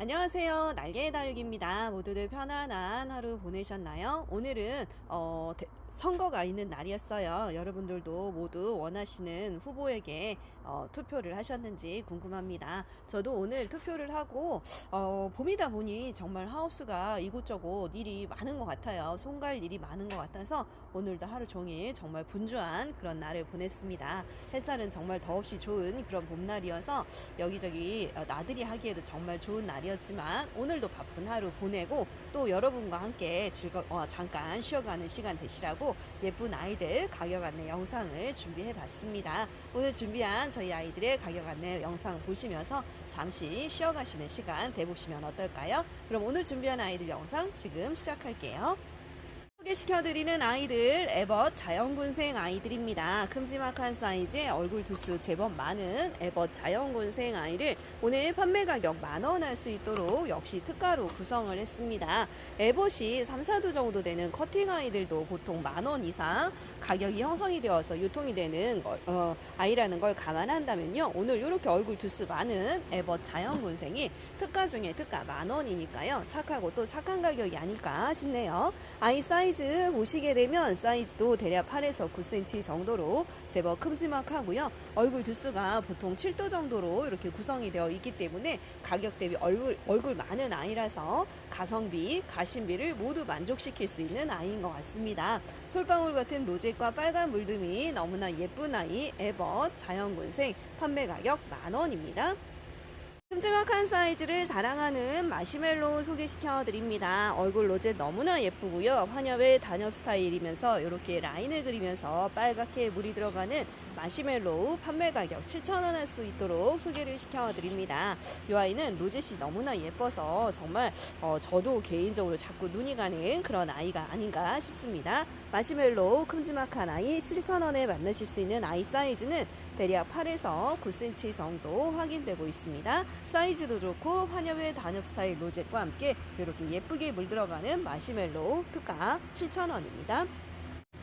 안녕하세요. 날개의 다육입니다. 모두들 편안한 하루 보내셨나요? 오늘은 어, 대- 선거가 있는 날이었어요. 여러분들도 모두 원하시는 후보에게 어, 투표를 하셨는지 궁금합니다. 저도 오늘 투표를 하고 어, 봄이다 보니 정말 하우스가 이곳저곳 일이 많은 것 같아요. 손갈 일이 많은 것 같아서 오늘도 하루 종일 정말 분주한 그런 날을 보냈습니다. 햇살은 정말 더없이 좋은 그런 봄날이어서 여기저기 어, 나들이 하기에도 정말 좋은 날이었지만 오늘도 바쁜 하루 보내고 또 여러분과 함께 즐거 어, 잠깐 쉬어가는 시간 되시라고 예쁜 아이들 가격 안내 영상을 준비해 봤습니다. 오늘 준비한 저희 아이들의 가격 안내 영상 보시면서 잠시 쉬어가시는 시간 돼보시면 어떨까요? 그럼 오늘 준비한 아이들 영상 지금 시작할게요. 소개시켜드리는 아이들 에벗 자연군생 아이들입니다. 큼지막한 사이즈의 얼굴 두수 제법 많은 에벗 자연군생 아이를 오늘 판매 가격 만원 할 수 있도록 역시 특가로 구성을 했습니다. 에벗이 3, 4두 정도 되는 커팅 아이들도 보통 만원 이상 가격이 형성이 되어서 유통이 되는 걸, 어, 아이라는 걸 감안한다면요. 오늘 이렇게 얼굴 두수 많은 에벗 자연군생이 특가 중에 특가 만원이니까요. 착하고 또 착한 가격이 아닐까 싶네요. 아이 사이즈 보시게 되면 사이즈도 대략 8에서 9cm 정도로 제법 큼지막하고요. 얼굴 두수가 보통 7도 정도로 이렇게 구성이 되어 있기 때문에 가격 대비 얼굴, 얼굴 많은 아이라서 가성비, 가심비를 모두 만족시킬 수 있는 아이인 것 같습니다. 솔방울 같은 로제과 빨간 물듬이 너무나 예쁜 아이 에버 자연군생 판매 가격 만원입니다. 큼지막한 사이즈를 자랑하는 마시멜로 소개시켜 드립니다. 얼굴 로제 너무나 예쁘고요. 환엽의 단엽 스타일이면서 이렇게 라인을 그리면서 빨갛게 물이 들어가는 마시멜로우 판매 가격 7,000원 할 수 있도록 소개를 시켜 드립니다. 이 아이는 로제씨 너무나 예뻐서 정말 어, 저도 개인적으로 자꾸 눈이 가는 그런 아이가 아닌가 싶습니다. 마시멜로우 큼지막한 아이 7,000원에 만나실 수 있는 아이 사이즈는 대략 8에서 9cm 정도 확인되고 있습니다. 사이즈도 좋고 환엽의 단엽 스타일 로zet과 함께 이렇게 예쁘게 물들어가는 마시멜로우 특가 7,000원입니다.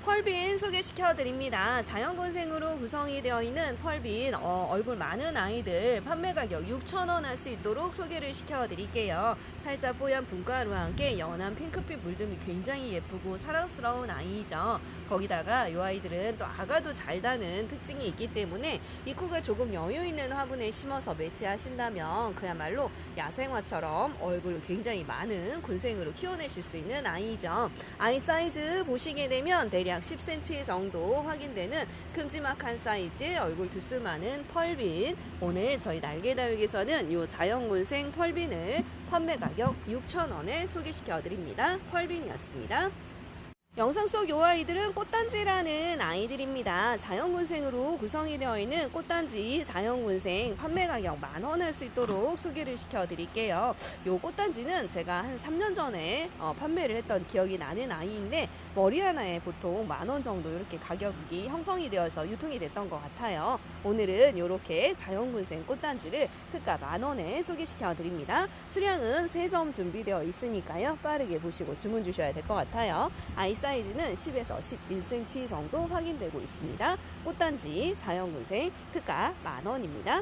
펄빈 소개시켜 드립니다. 자연곤생으로 구성이 되어 있는 펄빈 어, 얼굴 많은 아이들 판매 가격 6,000원 할 수 있도록 소개를 시켜 드릴게요. 살짝 뽀얀 분가루와 함께 연한 핑크빛 물듬이 굉장히 예쁘고 사랑스러운 아이죠. 거기다가 이 아이들은 또 아가도 잘 다는 특징이 있기 때문에 입구가 조금 여유 있는 화분에 심어서 매치하신다면 그야말로 야생화처럼 얼굴 굉장히 많은 군생으로 키워내실 수 있는 아이죠. 아이 사이즈 보시게 되면 대략 10cm 정도 확인되는 큼지막한 사이즈 얼굴 두수 많은 펄빈 오늘 저희 날개다육에서는 이 자연군생 펄빈을 판매 가격 6,000원에 소개시켜 드립니다. 펄빈이었습니다. 영상 속 요 아이들은 꽃단지라는 아이들입니다. 자연군생으로 구성이 되어 있는 꽃단지 자연군생 판매 가격 만 원 할 수 있도록 소개를 시켜 드릴게요. 요 꽃단지는 제가 한 3년 전에 어, 판매를 했던 기억이 나는 아이인데 머리 하나에 보통 만 원 정도 이렇게 가격이 형성이 되어서 유통이 됐던 것 같아요. 오늘은 이렇게 자연군생 꽃단지를 특가 만 원에 소개시켜 드립니다. 수량은 3점 준비되어 있으니까요. 빠르게 보시고 주문 주셔야 될 것 같아요. 아이 사이즈는 10에서 11cm 정도 확인되고 있습니다. 꽃단지 자연군생 특가 만 원입니다.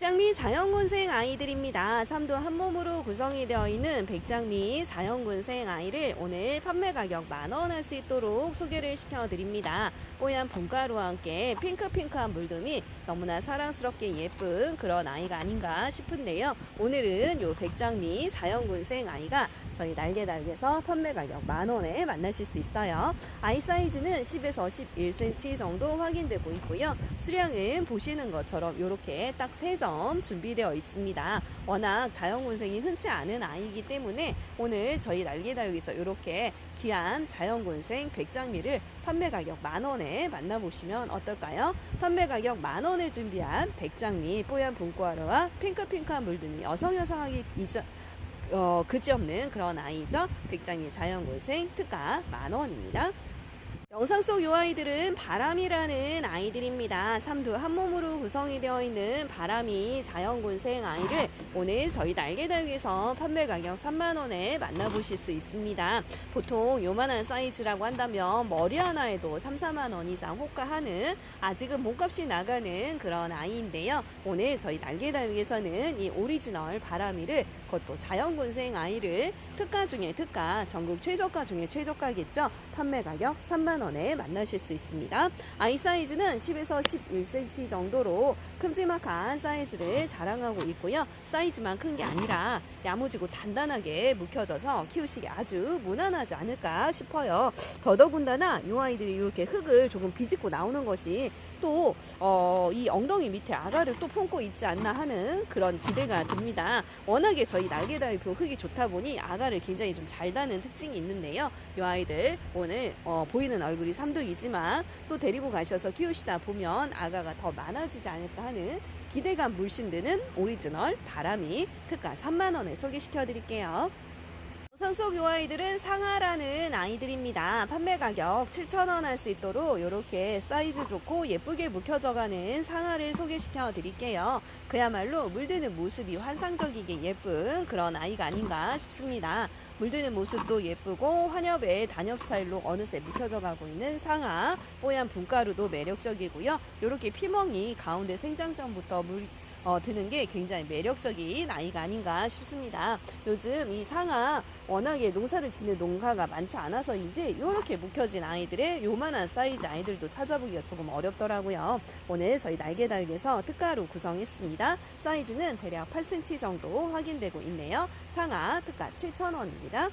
백장미 자연군생 아이들입니다. 삼도 한 몸으로 구성이 되어 있는 백장미 자연군생 아이를 오늘 판매 가격 만원 할 수 있도록 소개를 시켜드립니다. 뽀얀 봄가루와 함께 핑크핑크한 물듬이 너무나 사랑스럽게 예쁜 그런 아이가 아닌가 싶은데요. 오늘은 요 백장미 자연군생 아이가 저희 날개달에서 판매 가격 만 원에 만나실 수 있어요. 아이 사이즈는 10에서 11cm 정도 확인되고 있고요. 수량은 보시는 것처럼 이렇게 딱 3점 준비되어 있습니다. 워낙 자연군생이 흔치 않은 아이이기 때문에 오늘 저희 날개다육에서 이렇게 귀한 자연군생 백장미를 판매 가격 만 원에 만나보시면 어떨까요? 판매 가격 만 원을 준비한 백장미 뽀얀 분과루와 핑크핑크한 물등이 여성여성하기 이전 어, 그지없는 그런 아이죠. 백장미 자연군생 특가 만 원입니다. 영상 속이 아이들은 바람이라는 아이들입니다. 삼두 한 몸으로 구성이 되어 있는 바람이 자연군생 아이를 오늘 저희 날개다육에서 판매 가격 3만 원에 만나보실 수 있습니다. 보통 요만한 사이즈라고 한다면 머리 하나에도 3, 4만 원 이상 호가하는 아직은 몸값이 나가는 그런 아이인데요. 오늘 저희 날개다육에서는 이 오리지널 바람이를 그것도 자연군생 아이를 특가 중에 특가 전국 최저가 중에 최저가겠죠. 판매 가격 3만 원에 만나실 수 있습니다. 아이 사이즈는 10에서 11cm 정도로 큼지막한 사이즈를 자랑하고 있고요. 사이즈만 큰 게 아니라 야무지고 단단하게 묵혀져서 키우시기 아주 무난하지 않을까 싶어요. 더더군다나 이 아이들이 이렇게 흙을 조금 비집고 나오는 것이 또, 어, 이 엉덩이 밑에 아가를 또 품고 있지 않나 하는 그런 기대가 듭니다. 워낙에 저희 날개다이표 흙이 좋다 보니 아가를 굉장히 좀 잘 다는 특징이 있는데요. 이 아이들 오늘 어, 보이는 얼굴이 삼두이지만 또 데리고 가셔서 키우시다 보면 아가가 더 많아지지 않을까 하는 기대감 물씬 드는 오리지널 바람이 특가 3만원에 소개시켜 드릴게요. 영상 속이 아이들은 상하라는 아이들입니다. 판매 가격 7,000원 할 수 있도록 이렇게 사이즈 좋고 예쁘게 묵혀져가는 상하를 소개시켜 드릴게요. 그야말로 물드는 모습이 환상적이게 예쁜 그런 아이가 아닌가 싶습니다. 물드는 모습도 예쁘고 환엽의 단엽 스타일로 어느새 묵혀져가고 있는 상하 뽀얀 분가루도 매력적이고요. 이렇게 피멍이 가운데 생장점부터 물 어, 드는 게 굉장히 매력적인 아이가 아닌가 싶습니다. 요즘 이 상하 워낙에 농사를 짓는 농가가 많지 않아서인지 이렇게 묵혀진 아이들의 요만한 사이즈 아이들도 찾아보기가 조금 어렵더라고요. 오늘 저희 날개다육에서 특가로 구성했습니다. 사이즈는 대략 8cm 정도 확인되고 있네요. 상하 특가 7,000원입니다.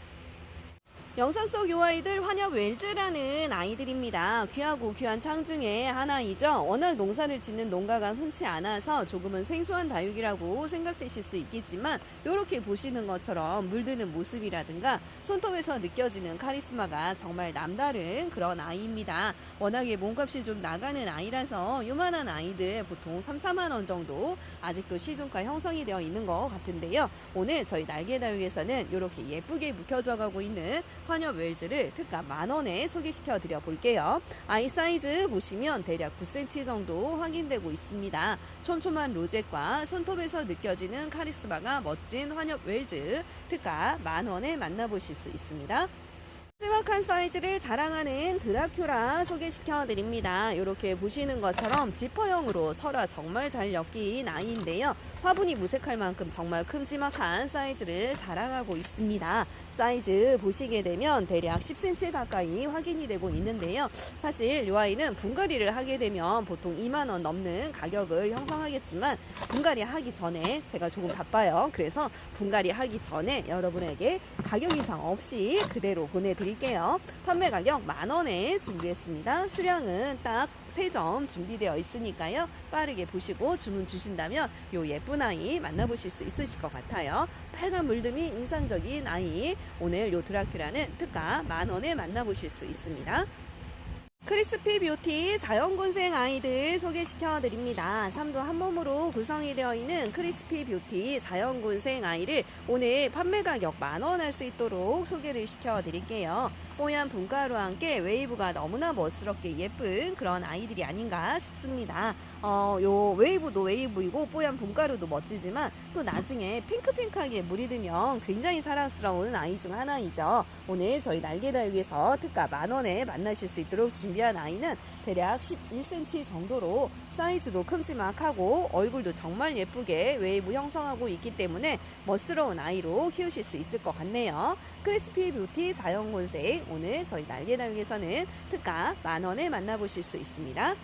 영상 속이 아이들 환엽 웰즈라는 아이들입니다. 귀하고 귀한 창 중에 하나이죠. 워낙 농사를 짓는 농가가 흔치 않아서 조금은 생소한 다육이라고 생각되실 수 있겠지만 이렇게 보시는 것처럼 물드는 모습이라든가 손톱에서 느껴지는 카리스마가 정말 남다른 그런 아이입니다. 워낙에 몸값이 좀 나가는 아이라서 요만한 아이들 보통 3, 4만 원 정도 아직도 시중가 형성이 되어 있는 것 같은데요. 오늘 저희 날개 다육에서는 이렇게 예쁘게 묵혀져 가고 있는 환엽 웰즈를 특가 만 원에 소개시켜 드려 볼게요. 아이 사이즈 보시면 대략 9cm 정도 확인되고 있습니다. 촘촘한 로zet과 손톱에서 느껴지는 카리스마가 멋진 환엽 웰즈 특가 만 원에 만나보실 수 있습니다. 짤막한 사이즈를 자랑하는 드라큐라 소개시켜 드립니다. 이렇게 보시는 것처럼 지퍼형으로 철화 정말 잘 엮인 아이인데요. 화분이 무색할 만큼 정말 큼지막한 사이즈를 자랑하고 있습니다. 사이즈 보시게 되면 대략 10cm 가까이 확인이 되고 있는데요. 사실 이 아이는 분갈이를 하게 되면 보통 2만 원 넘는 가격을 형성하겠지만 분갈이 하기 전에 제가 조금 바빠요. 그래서 분갈이 하기 전에 여러분에게 가격 이상 없이 그대로 보내 드릴게요. 판매 가격 만 원에 준비했습니다. 수량은 딱 3점 준비되어 있으니까요. 빠르게 보시고 주문 주신다면 요 예쁜 아이 만나보실 수 있으실 것 같아요. 빨간 물듬이 인상적인 아이 오늘 요 드라큘라는 특가 만 원에 만나보실 수 있습니다. 크리스피 뷰티 자연군생 아이들 소개시켜 드립니다. 삼도 한 몸으로 구성이 되어 있는 크리스피 뷰티 자연군생 아이를 오늘 판매 가격 만 원 할 수 있도록 소개를 시켜 드릴게요. 뽀얀 분가루와 함께 웨이브가 너무나 멋스럽게 예쁜 그런 아이들이 아닌가 싶습니다. 어, 요 웨이브도 웨이브이고 뽀얀 분가루도 멋지지만 또 나중에 핑크핑크하게 물이 들면 굉장히 사랑스러운 아이 중 하나이죠. 오늘 저희 날개다육에서 특가 만 원에 만나실 수 있도록 준비한 아이는 대략 11cm 정도로 사이즈도 큼지막하고 얼굴도 정말 예쁘게 웨이브 형성하고 있기 때문에 멋스러운 아이로 키우실 수 있을 것 같네요. 크리스피 뷰티 자연곤색 오늘 저희 날개다육에서는 특가 만 원에 만나보실 수 있습니다.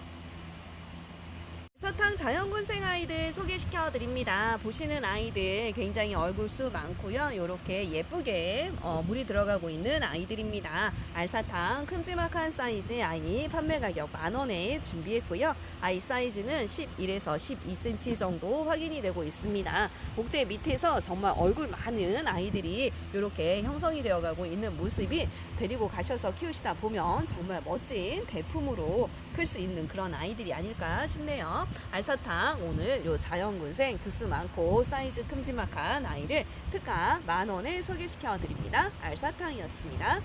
사탕 자연군생 아이들 소개시켜 드립니다. 보시는 아이들 굉장히 얼굴 수 많고요. 이렇게 예쁘게 어, 물이 들어가고 있는 아이들입니다. 알사탕 큼지막한 사이즈 아이 판매 가격 만 원에 준비했고요. 아이 사이즈는 11에서 12cm 정도 확인이 되고 있습니다. 목대 밑에서 정말 얼굴 많은 아이들이 이렇게 형성이 되어가고 있는 모습이 데리고 가셔서 키우시다 보면 정말 멋진 대품으로 클 수 있는 그런 아이들이 아닐까 싶네요. 알사탕 오늘 요 자연군생 두수 많고 사이즈 큼지막한 아이를 특가 만 원에 소개시켜 드립니다. 알사탕이었습니다.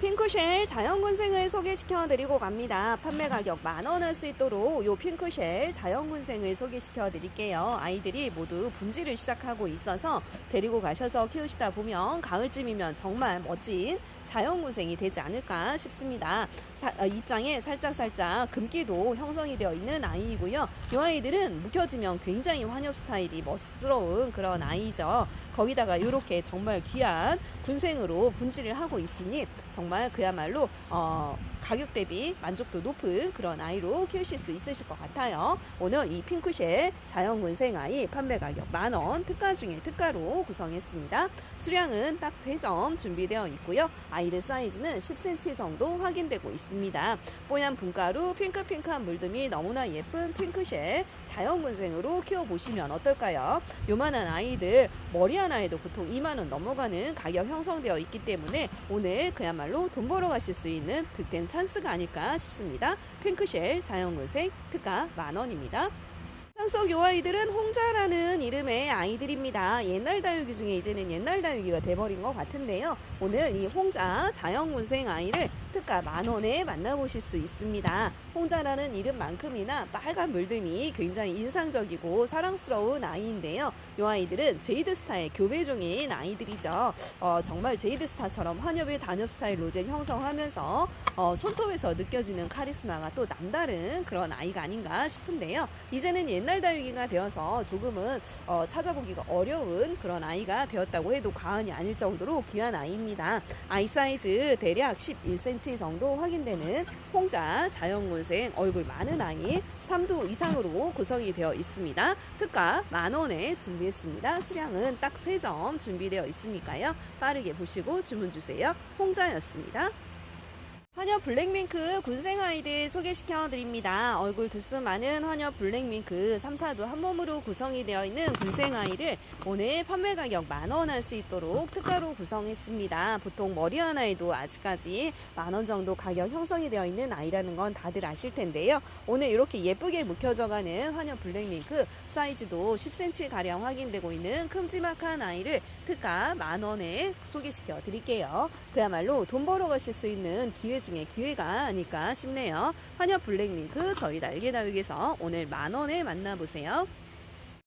핑크쉘 자연군생을 소개시켜 드리고 갑니다. 판매 가격 만원 할 수 있도록 요 핑크쉘 자연군생을 소개시켜 드릴게요. 아이들이 모두 분지를 시작하고 있어서 데리고 가셔서 키우시다 보면 가을쯤이면 정말 멋진 자연군생이 되지 않을까 싶습니다. 사- 어, 입장에 살짝살짝 금기도 형성이 되어 있는 아이이고요. 이 아이들은 묵혀지면 굉장히 환엽 스타일이 멋스러운 그런 아이죠. 거기다가 이렇게 정말 귀한 군생으로 분지를 하고 있으니 정말 그야말로 어, 가격 대비 만족도 높은 그런 아이로 키우실 수 있으실 것 같아요. 오늘 이 핑크쉘 자연군생 아이 판매 가격 만원 특가 중에 특가로 구성했습니다. 수량은 딱 3점 준비되어 있고요. 아이들 사이즈는 10cm 정도 확인되고 있습니다. 뽀얀 분가루 핑크핑크한 물듬이 너무나 예쁜 핑크쉘 자연군생으로 키워보시면 어떨까요? 요만한 아이들 머리 하나에도 보통 2만원 넘어가는 가격 형성되어 있기 때문에 오늘 그야말로 돈 벌어 가실 수 있는 득템 찬스가 아닐까 싶습니다. 핑크쉘 자연군생 특가 만원입니다. 상속 요 아이들은 홍자라는 이름의 아이들입니다. 옛날 다육이 중에 이제는 옛날 다육이가 돼버린 것 같은데요. 오늘 이 홍자 자연군생 아이를 특가 만원에 만나보실 수 있습니다. 홍자라는 이름만큼이나 빨간 물듬이 굉장히 인상적이고 사랑스러운 아이인데요. 이 아이들은 제이드스타의 교배종인 아이들이죠. 어, 정말 제이드스타처럼 환엽의 단엽 스타일 로제 형성하면서 어, 손톱에서 느껴지는 카리스마가 또 남다른 그런 아이가 아닌가 싶은데요. 이제는 옛날 다육이가 되어서 조금은 어, 찾아보기가 어려운 그런 아이가 되었다고 해도 과언이 아닐 정도로 귀한 아이입니다. 아이 사이즈 대략 11cm 정도 확인되는 홍자 자연군생 얼굴 많은 아이 3두 이상으로 구성이 되어 있습니다. 특가 만원에 준비했습니다. 수량은 딱 3점 준비되어 있으니까요. 빠르게 보시고 주문 주세요. 홍자였습니다. 환엽 블랙밍크 군생 아이들 소개시켜 드립니다. 얼굴 두스 많은 환엽 블랙밍크 3, 4두 한 몸으로 구성이 되어 있는 군생 아이를 오늘 판매 가격 만 원 할 수 있도록 특가로 구성했습니다. 보통 머리 하나에도 아직까지 만 원 정도 가격 형성이 되어 있는 아이라는 건 다들 아실 텐데요. 오늘 이렇게 예쁘게 묵혀져가는 환엽 블랙밍크 사이즈도 10cm 가량 확인되고 있는 큼지막한 아이를 특가 만 원에 소개시켜 드릴게요. 그야말로 돈 벌어 가실 수 있는 기회 중에 기회가 아닐까 싶네요. 환엽 블랙밍크 저희 날개다육에서 오늘 만 원에 만나보세요.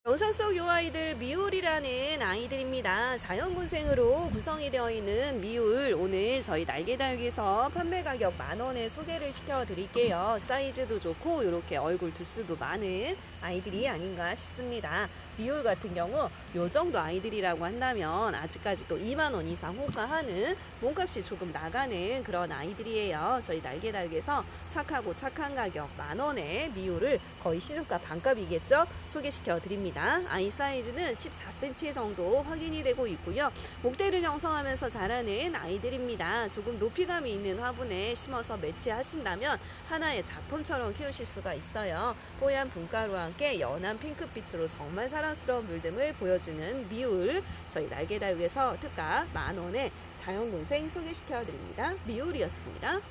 영상 속 요 아이들 미울이라는 아이들입니다. 자연군생으로 구성이 되어 있는 미울 오늘 저희 날개다육에서 판매 가격 만 원에 소개를 시켜 드릴게요. 사이즈도 좋고 이렇게 얼굴 두수도 많은 아이들이 아닌가 싶습니다. 미울 같은 경우 요 정도 아이들이라고 한다면 아직까지도 2만 원 이상 호가하는 몸값이 조금 나가는 그런 아이들이에요. 저희 날개다육에서 착하고 착한 가격 만 원에 미울을 거의 시중가 반값이겠죠? 소개시켜 드립니다. 아이 사이즈는 14cm 정도 확인이 되고 있고요. 목대를 형성하면서 자라는 아이들입니다. 조금 높이감이 있는 화분에 심어서 매치하신다면 하나의 작품처럼 키우실 수가 있어요. 뽀얀 분가루와 함께 연한 핑크빛으로 정말 사랑 스러운 물듬을 보여주는 미울 저희 날개다육에서 특가 만원에 자연군생 소개시켜 드립니다. 미울이었습니다.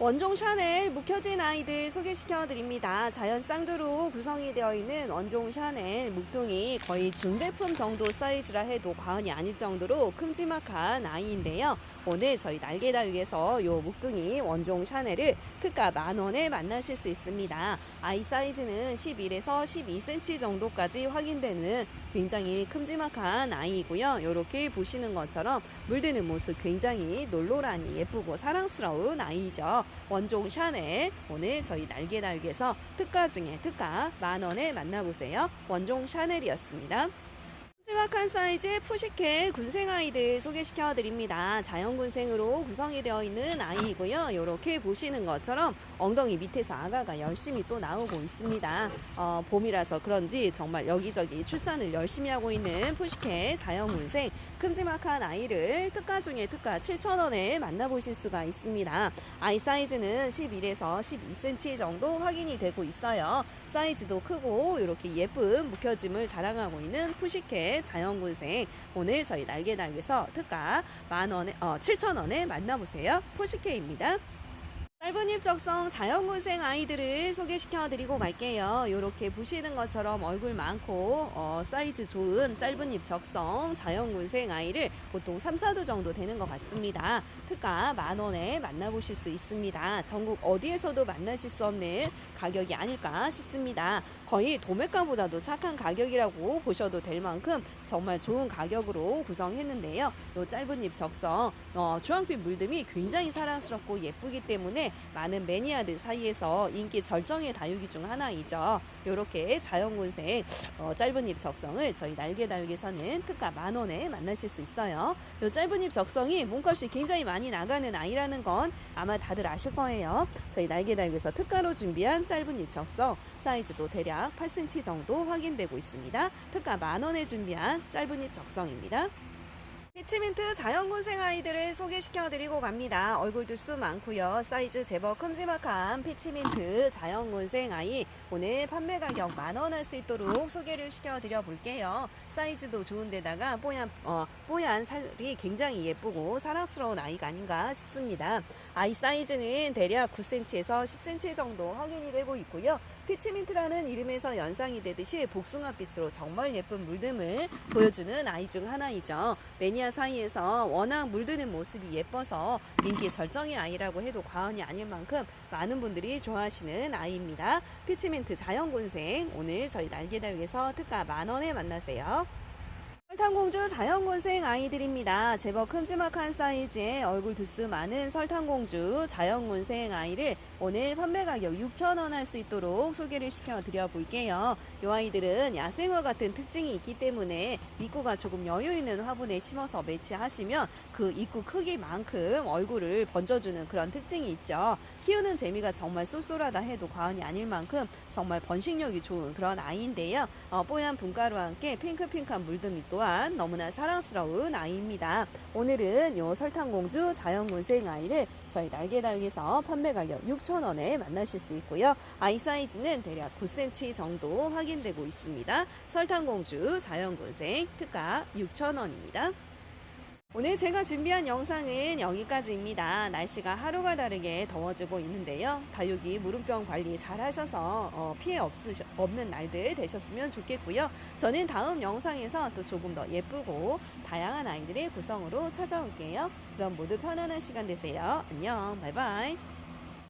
원종 샤넬 묵혀진 아이들 소개시켜 드립니다. 자연 쌍두로 구성이 되어 있는 원종 샤넬 묵둥이 거의 중대품 정도 사이즈라 해도 과언이 아닐 정도로 큼지막한 아이인데요. 오늘 저희 날개다육에서 요 묵둥이 원종 샤넬을 특가 만원에 만나실 수 있습니다. 아이 사이즈는 11에서 12cm 정도까지 확인되는 굉장히 큼지막한 아이이고요. 이렇게 보시는 것처럼 물드는 모습 굉장히 놀로라니 예쁘고 사랑스러운 아이죠. 원종 샤넬 오늘 저희 날개다육에서 특가 중에 특가 만원에 만나보세요. 원종 샤넬이었습니다. 큼지막한 사이즈의 푸시케 군생 아이들 소개시켜 드립니다. 자연 군생으로 구성이 되어 있는 아이이고요. 이렇게 보시는 것처럼 엉덩이 밑에서 아가가 열심히 또 나오고 있습니다. 어, 봄이라서 그런지 정말 여기저기 출산을 열심히 하고 있는 푸시케 자연 군생 큼지막한 아이를 특가 중에 특가 7,000원에 만나보실 수가 있습니다. 아이 사이즈는 11에서 12cm 정도 확인이 되고 있어요. 사이즈도 크고 이렇게 예쁜 묵혀짐을 자랑하고 있는 푸시케 자연군생 오늘 저희 날개날개에서 특가 만 원에 어 7천 원에 만나보세요. 푸시케입니다. 짧은 잎 적성 자연군생 아이들을 소개시켜 드리고 갈게요. 이렇게 보시는 것처럼 얼굴 많고 어, 사이즈 좋은 짧은 잎 적성 자연군생 아이를 보통 3, 4도 정도 되는 것 같습니다. 특가 만 원에 만나보실 수 있습니다. 전국 어디에서도 만나실 수 없는 가격이 아닐까 싶습니다. 거의 도매가보다도 착한 가격이라고 보셔도 될 만큼 정말 좋은 가격으로 구성했는데요. 이 짧은 잎 적성 어, 주황빛 물듬이 굉장히 사랑스럽고 예쁘기 때문에 많은 매니아들 사이에서 인기 절정의 다육이 중 하나이죠. 이렇게 자연군색 어, 짧은 잎 적성을 저희 날개 다육에서는 특가 만 원에 만나실 수 있어요. 이 짧은 잎 적성이 몸값이 굉장히 많이 나가는 아이라는 건 아마 다들 아실 거예요. 저희 날개 다육에서 특가로 준비한 짧은 잎 적성 사이즈도 대략 8cm 정도 확인되고 있습니다. 특가 만 원에 준비한 짧은 잎 적성입니다. 피치민트 자연군생 아이들을 소개시켜 드리고 갑니다. 얼굴도 수 많고요. 사이즈 제법 큼지막한 피치민트 자연군생 아이 오늘 판매 가격 만원 할 수 있도록 소개를 시켜 드려 볼게요. 사이즈도 좋은데다가 뽀얀 어, 뽀얀 살이 굉장히 예쁘고 사랑스러운 아이가 아닌가 싶습니다. 아이 사이즈는 대략 9cm에서 10cm 정도 확인이 되고 있고요. 피치민트라는 이름에서 연상이 되듯이 복숭아빛으로 정말 예쁜 물듦을 보여주는 아이 중 하나이죠. 매니아 사이에서 워낙 물드는 모습이 예뻐서 인기 절정의 아이라고 해도 과언이 아닐 만큼 많은 분들이 좋아하시는 아이입니다. 피치민트 자연곤생 오늘 저희 날개다육에서 특가 만 원에 만나세요. 설탕공주 자연곤생 아이들입니다. 제법 큼지막한 사이즈의 얼굴 두스 많은 설탕공주 자연곤생 아이를 오늘 판매 가격 6,000원 할 수 있도록 소개를 시켜 드려 볼게요. 이 아이들은 야생화 같은 특징이 있기 때문에 입구가 조금 여유 있는 화분에 심어서 매치하시면 그 입구 크기만큼 얼굴을 번져주는 그런 특징이 있죠. 키우는 재미가 정말 쏠쏠하다 해도 과언이 아닐 만큼 정말 번식력이 좋은 그런 아이인데요. 어, 뽀얀 분가루와 함께 핑크핑크한 물듬이 또한 너무나 사랑스러운 아이입니다. 오늘은 요 설탕공주 자연군생 아이를 저희 날개다육에서 판매 가격 6,000원에 만나실 수 있고요. 아이 사이즈는 대략 9cm 정도 확인되고 있습니다. 설탕공주 자연군생 특가 6,000원입니다. 오늘 제가 준비한 영상은 여기까지입니다. 날씨가 하루가 다르게 더워지고 있는데요. 다육이 무름병 관리 잘 하셔서 어, 피해 없으셔, 없는 날들 되셨으면 좋겠고요. 저는 다음 영상에서 또 조금 더 예쁘고 다양한 아이들의 구성으로 찾아올게요. 그럼 모두 편안한 시간 되세요. 안녕. 바이바이.